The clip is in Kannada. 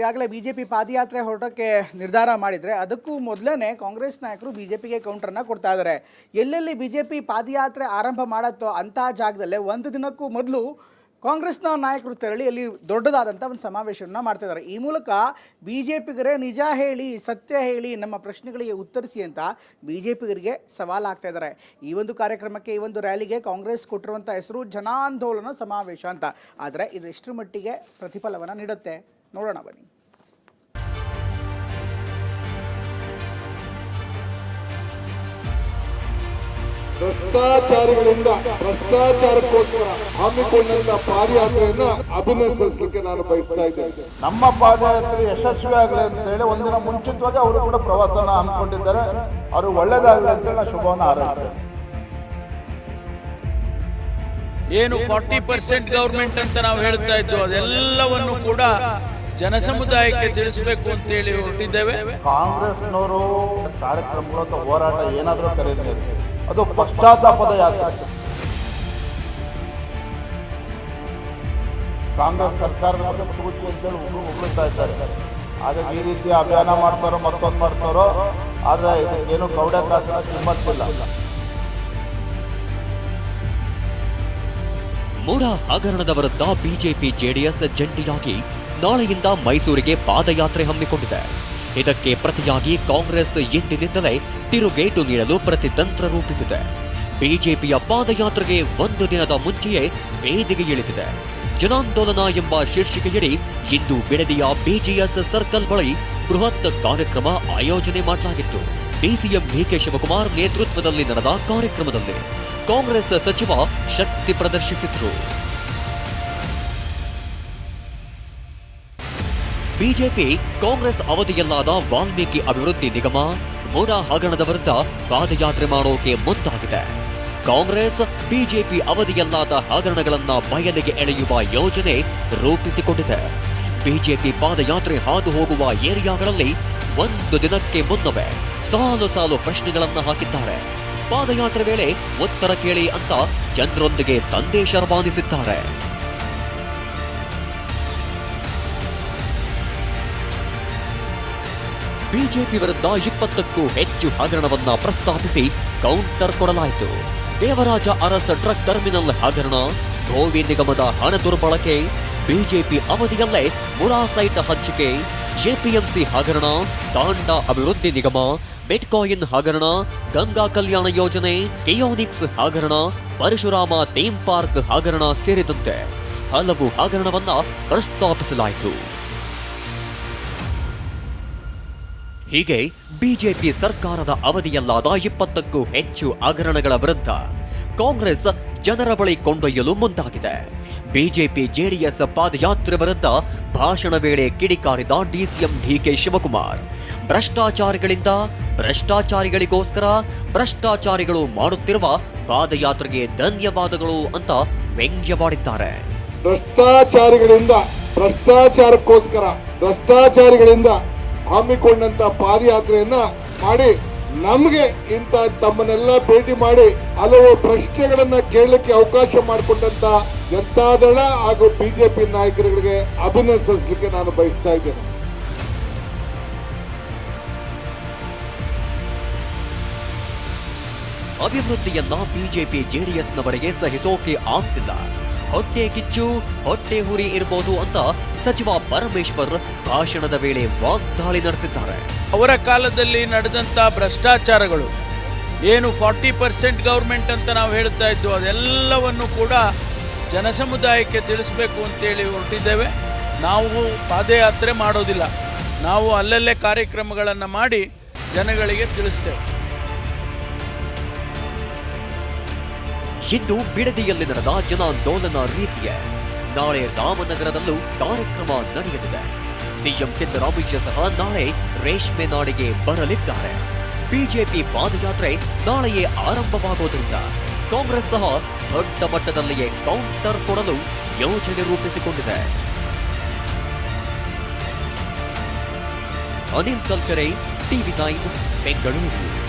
ಈಗಾಗಲೇ ಬಿಜೆಪಿ ಪಾದಯಾತ್ರೆ ಹೊರಟಕ್ಕೆ ನಿರ್ಧಾರ ಮಾಡಿದರೆ ಅದಕ್ಕೂ ಮೊದಲೇ ಕಾಂಗ್ರೆಸ್ ನಾಯಕರು ಬಿಜೆಪಿಗೆ ಕೌಂಟರ್ನ ಕೊಡ್ತಾ ಇದ್ದಾರೆ ಎಲ್ಲೆಲ್ಲಿ ಬಿಜೆಪಿ ಪಾದಯಾತ್ರೆ ಆರಂಭ ಮಾಡತ್ತೋ ಅಂತಹ ಜಾಗದಲ್ಲೇ ಒಂದು ದಿನಕ್ಕೂ ಮೊದಲು ಕಾಂಗ್ರೆಸ್ನ ನಾಯಕರು ತೆರಳಿ ಅಲ್ಲಿ ದೊಡ್ಡದಾದಂಥ ಒಂದು ಸಮಾವೇಶವನ್ನು ಮಾಡ್ತಾ ಇದ್ದಾರೆ ಈ ಮೂಲಕ ಬಿ ಜೆ ಪಿಗರೇ ನಿಜ ಹೇಳಿ, ಸತ್ಯ ಹೇಳಿ ನಮ್ಮ ಪ್ರಶ್ನೆಗಳಿಗೆ ಉತ್ತರಿಸಿ ಅಂತ ಬಿ ಜೆ ಪಿಗರಿಗೆ ಸವಾಲು ಇದ್ದಾರೆ ಈ ಒಂದು ಕಾರ್ಯಕ್ರಮಕ್ಕೆ, ಈ ಒಂದು ರ್ಯಾಲಿಗೆ ಕಾಂಗ್ರೆಸ್ ಕೊಟ್ಟಿರುವಂಥ ಹೆಸರು ಜನಾಂದೋಲನ ಸಮಾವೇಶ ಅಂತ. ಆದರೆ ಇದು ಎಷ್ಟರ ಮಟ್ಟಿಗೆ ಪ್ರತಿಫಲವನ್ನು ನೀಡುತ್ತೆ? ನೋಡೋಣ ಬನ್ನಿ. ಭ್ರಷ್ಟಾಚಾರಿಗಳಿಂದ ಭ್ರಷ್ಟಾಚಾರಕ್ಕೋಸ್ಕರ ಹಮ್ಮಿಕೊಂಡಂತ ಪಾದಯಾತ್ರೆಯನ್ನ ಅಭಿನಂದಿಸಲಿಕ್ಕೆ ನಾನು ಬಯಸ್ತಾ ಇದ್ದೇನೆ. ನಮ್ಮ ಪಾದಯಾತ್ರೆ ಯಶಸ್ವಿ ಆಗಲಿ ಅಂತ ಹೇಳಿ ಒಂದಿನ ಮುಂಚಿತವಾಗಿ ಅವರು ಕೂಡ ಪ್ರವಾಸ ಹಮ್ಮಿಕೊಂಡಿದ್ದಾರೆ. ಅವರು ಒಳ್ಳೇದಾಗಲಿ ಅಂತ ಹೇಳಿ ನಾನು ಶುಭವನ್ನು ಹಾರೈಸ್ತೇನೆ. ಏನು ಫಾರ್ಟಿ ಪರ್ಸೆಂಟ್ ಗೌರ್ಮೆಂಟ್ ಅಂತ ನಾವು ಹೇಳ್ತಾ ಇದ್ವು ಅದೆಲ್ಲವನ್ನು ಕೂಡ ಜನಸಮುದಾಯಕ್ಕೆ ತಿಳಿಸಬೇಕು ಅಂತೇಳಿ ಹೊರಟಿದ್ದೇವೆ. ಕಾಂಗ್ರೆಸ್ನವರು ಕಾರ್ಯಕ್ರಮಗಳು ಅಥವಾ ಹೋರಾಟ ಏನಾದರೂ ಕರೀತಾರೆ ಅದು ಪಶ್ಚಾತ್ತಾಪದ ಯಾತ್ರೆ. ಕಾಂಗ್ರೆಸ್ ಸರ್ಕಾರದ ಬಗ್ಗೆ ಅಂತ ಹೇಳಿ ಒಬ್ಬರು ಉಗುಳ್ತಾ ಇದ್ದಾರೆ. ಹಾಗಾಗಿ ಈ ರೀತಿ ಅಭಿಯಾನ ಮಾಡ್ತಾರೋ ಮತ್ತೊಂದು ಮಾಡ್ತಾರೋ ಆದರೆ ಏನು ಗೌಡ ಕಾಸಿನ ಕಿಮ್ಮತ್ತಿಲ್ಲ ಮೂಡ ಹಗರಣದ ವಿರುದ್ಧ ಬಿಜೆಪಿ ಜೆಡಿಎಸ್ ಜಂಟಿಯಾಗಿ ನಾಳೆಯಿಂದ ಮೈಸೂರಿಗೆ ಪಾದಯಾತ್ರೆ ಹಮ್ಮಿಕೊಂಡಿದೆ. ಇದಕ್ಕೆ ಪ್ರತಿಯಾಗಿ ಕಾಂಗ್ರೆಸ್ ಎಂದಿನಿಂದಲೇ ತಿರುಗೇಟು ನೀಡಲು ಪ್ರತಿತಂತ್ರ ರೂಪಿಸಿದೆ. ಬಿಜೆಪಿಯ ಪಾದಯಾತ್ರೆಗೆ ಒಂದು ದಿನದ ಮುಂಚೆಯೇ ವೇದಿಕೆ ಇಳಿದಿದೆ. ಜನಾಂದೋಲನ ಎಂಬ ಶೀರ್ಷಿಕೆಯಡಿ ಇಂದು ಬಿಡದಿಯ ಬಿಜಿಎಸ್ ಸರ್ಕಲ್ ಬಳಿ ಬೃಹತ್ ಕಾರ್ಯಕ್ರಮ ಆಯೋಜನೆ ಮಾಡಲಾಗಿತ್ತು. ಡಿಸಿಎಂ ಡಿಕೆ ಶಿವಕುಮಾರ್ ನೇತೃತ್ವದಲ್ಲಿ ನಡೆದ ಕಾರ್ಯಕ್ರಮದಲ್ಲಿ ಕಾಂಗ್ರೆಸ್ ಸಚಿವ ಶಕ್ತಿ ಪ್ರದರ್ಶಿಸಿದ್ರು. ಬಿಜೆಪಿ ಕಾಂಗ್ರೆಸ್ ಅವಧಿಯಲ್ಲಾದ ವಾಲ್ಮೀಕಿ ಅಭಿವೃದ್ಧಿ ನಿಗಮ ಮೋಡ ಹಗರಣದ ವಿರುದ್ಧ ಪಾದಯಾತ್ರೆ ಮಾಡೋಕೆ ಮುಂದಾಗಿದೆ. ಕಾಂಗ್ರೆಸ್, ಬಿಜೆಪಿ ಅವಧಿಯಲ್ಲಾದ ಹಗರಣಗಳನ್ನ ಬಯಲಿಗೆ ಎಳೆಯುವ ಯೋಜನೆ ರೂಪಿಸಿಕೊಂಡಿದೆ. ಬಿಜೆಪಿ ಪಾದಯಾತ್ರೆ ಹಾದು ಹೋಗುವ ಏರಿಯಾಗಳಲ್ಲಿ ಒಂದು ದಿನಕ್ಕೆ ಮುನ್ನವೇ ಸಾಲು ಸಾಲು ಪ್ರಶ್ನೆಗಳನ್ನ ಹಾಕಿದ್ದಾರೆ. ಪಾದಯಾತ್ರೆ ವೇಳೆ ಉತ್ತರ ಕೇಳಿ ಅಂತ ಜನರೊಂದಿಗೆ ಸಂದೇಶ ರವಾನಿಸಿದ್ದಾರೆ. ಬಿಜೆಪಿ ವಿರುದ್ಧ ಇಪ್ಪತ್ತಕ್ಕೂ ಹೆಚ್ಚು ಹಗರಣವನ್ನ ಪ್ರಸ್ತಾಪಿಸಿ ಕೌಂಟರ್ ಕೊಡಲಾಯಿತು. ದೇವರಾಜ ಅರಸ ಟ್ರಕ್ ಟರ್ಮಿನಲ್ ಹಗರಣ, ಗೋವಿ ನಿಗಮದ ಹಣ ದುರ್ಬಳಕೆ, ಬಿಜೆಪಿ ಅವಧಿಯಲ್ಲೇ ಮುರಾ ಸೈಟ್ ಹಂಚಿಕೆ, ಎಪಿಎಂಸಿ ಹಗರಣ ತಾಂಡ ಅಭಿವೃದ್ಧಿ ನಿಗಮ, ಬಿಟ್ಕಾಯಿನ್ ಹಗರಣ, ಗಂಗಾ ಕಲ್ಯಾಣ ಯೋಜನೆ, ಕಿಯೋನಿಕ್ಸ್ ಹಗರಣ, ಪರಶುರಾಮ ಥೀಮ್ ಪಾರ್ಕ್ ಹಗರಣ ಸೇರಿದಂತೆ ಹಲವು ಹಗರಣವನ್ನ ಪ್ರಸ್ತಾಪಿಸಲಾಯಿತು. ಹೀಗೆ ಬಿಜೆಪಿ ಸರ್ಕಾರದ ಅವಧಿಯಲ್ಲಾದ ಇಪ್ಪತ್ತಕ್ಕೂ ಹೆಚ್ಚು ಹಗರಣಗಳ ವಿರುದ್ಧ ಕಾಂಗ್ರೆಸ್ ಜನರ ಬಳಿ ಕೊಂಡೊಯ್ಯಲು ಮುಂದಾಗಿದೆ. ಬಿಜೆಪಿ ಜೆಡಿಎಸ್ ಪಾದಯಾತ್ರೆ ವಿರುದ್ಧ ಭಾಷಣ ವೇಳೆ ಕಿಡಿಕಾರಿದ ಡಿಸಿಎಂ ಡಿಕೆ ಶಿವಕುಮಾರ್. ಭ್ರಷ್ಟಾಚಾರಿಗಳಿಂದ ಭ್ರಷ್ಟಾಚಾರಿಗಳಿಗೋಸ್ಕರ ಭ್ರಷ್ಟಾಚಾರಿಗಳು ಮಾಡುತ್ತಿರುವ ಪಾದಯಾತ್ರೆಗೆ ಧನ್ಯವಾದಗಳು ಅಂತ ವ್ಯಂಗ್ಯವಾಡಿದ್ದಾರೆ. ಭ್ರಷ್ಟಾಚಾರಿಗಳಿಂದ ಭ್ರಷ್ಟಾಚಾರಕ್ಕೋಸ್ಕರ ಭ್ರಷ್ಟಾಚಾರಿಗಳಿಂದ ಹಮ್ಮಿಕೊಂಡಂತ ಪಾದಯಾತ್ರೆಯನ್ನ ಮಾಡಿ ನಮ್ಗೆ ಇಂತ ತಮ್ಮನ್ನೆಲ್ಲ ಭೇಟಿ ಮಾಡಿ ಹಲವು ಪ್ರಶ್ನೆಗಳನ್ನ ಕೇಳಲಿಕ್ಕೆ ಅವಕಾಶ ಮಾಡಿಕೊಂಡಂತ ಜನತಾದಳ ಹಾಗೂ ಬಿಜೆಪಿ ನಾಯಕರುಗಳಿಗೆ ಅಭಿನಂದಿಸಲಿಕ್ಕೆ ನಾನು ಬಯಸ್ತಾ ಇದ್ದೇನೆ. ಅಭಿವೃದ್ಧಿಯನ್ನ ಬಿಜೆಪಿ ಜೆಡಿಎಸ್ನವರಿಗೆ ಸಹಿಸೋಕೆ ಆಗ್ತಿಲ್ಲ. ಹೊಟ್ಟೆ ಕಿಚ್ಚು, ಹೊಟ್ಟೆ ಹುರಿ ಇರಬಹುದು ಅಂತ ಸಚಿವ ಪರಮೇಶ್ವರ್ ಭಾಷಣದ ವೇಳೆ ವಾಗ್ದಾಳಿ ನಡೆಸಿದ್ದಾರೆ. ಅವರ ಕಾಲದಲ್ಲಿ ನಡೆದಂತ ಭ್ರಷ್ಟಾಚಾರಗಳು, ಏನು ಫಾರ್ಟಿ ಪರ್ಸೆಂಟ್ ಗೌರ್ಮೆಂಟ್ ಅಂತ ನಾವು ಹೇಳ್ತಾ ಇದ್ದು ಅದೆಲ್ಲವನ್ನು ಕೂಡ ಜನಸಮುದಾಯಕ್ಕೆ ತಿಳಿಸಬೇಕು ಅಂತೇಳಿ ಹೊರಟಿದ್ದೇವೆ. ನಾವು ಪಾದಯಾತ್ರೆ ಮಾಡೋದಿಲ್ಲ. ನಾವು ಅಲ್ಲಲ್ಲೇ ಕಾರ್ಯಕ್ರಮಗಳನ್ನು ಮಾಡಿ ಜನಗಳಿಗೆ ತಿಳಿಸ್ತೇವೆ. ಇಂದು ಬಿಡದಿಯಲ್ಲಿ ನಡೆದ ಜನಾಂದೋಲನ ರೀತಿಯ ನಾಳೆ ರಾಮನಗರದಲ್ಲೂ ಕಾರ್ಯಕ್ರಮ ನಡೆಯಲಿದೆ. ಸಿಎಂ ಸಿದ್ದರಾಮಯ್ಯ ಸಹ ನಾಳೆ ರೇಷ್ಮೆ ನಾಡಿಗೆ ಬರಲಿದ್ದಾರೆ. ಬಿಜೆಪಿ ಪಾದಯಾತ್ರೆ ನಾಳೆಯೇ ಆರಂಭವಾಗುವುದರಿಂದ ಕಾಂಗ್ರೆಸ್ ಸಹ ದೊಡ್ಡ ಮಟ್ಟದಲ್ಲಿಯೇ ಕೌಂಟರ್ ಕೊಡಲು ಯೋಜನೆ ರೂಪಿಸಿಕೊಂಡಿದೆ. Anil Kalkare, TV nine, Bengaluru.